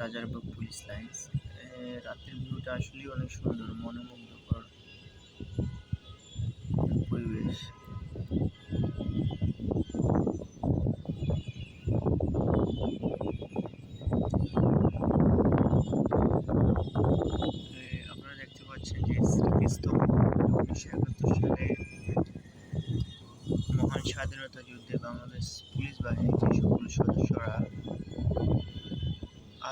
Rajarbagh police lines রাতের ভিউটা আসলেই অনেক সুন্দর, মনোমুগ্ধকর পরিবেশ। আপনারা দেখতে পাচ্ছেন যে একাত্তর সালে মহান স্বাধীনতা যুদ্ধে বাংলাদেশ পুলিশ বাহিনীর যে সকল সদস্যরা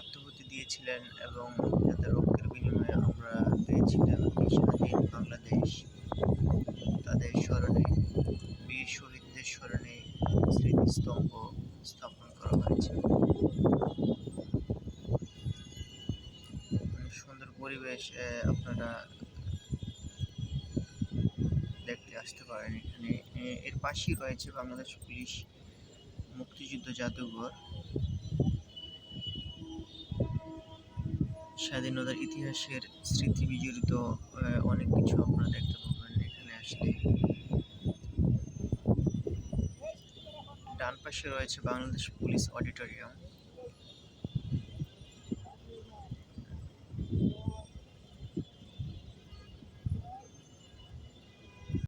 আত্মহতি দিয়েছিলেন এবং যাদের রক্তের বিনিময়ে আমরা পেয়েছিলাম স্বাধীন বাংলাদেশ। তাদের স্মরণে, বীর শহীদদের স্মরণে স্মৃতিস্তম্ভ স্থাপন করা হয়েছে। সুন্দর পরিবেশ আপনারা দেখতে আসতে পারেন এখানে। এর পাশেই রয়েছে বাংলাদেশ পুলিশ মুক্তিযুদ্ধ জাদুঘর। স্বাধীনতার ইতিহাসের স্মৃতি বিজড়িত অনেক কিছু আপনারা দেখতে পাবেন এখানে আসলে। ডান পাশে রয়েছে বাংলাদেশ পুলিশ অডিটোরিয়াম।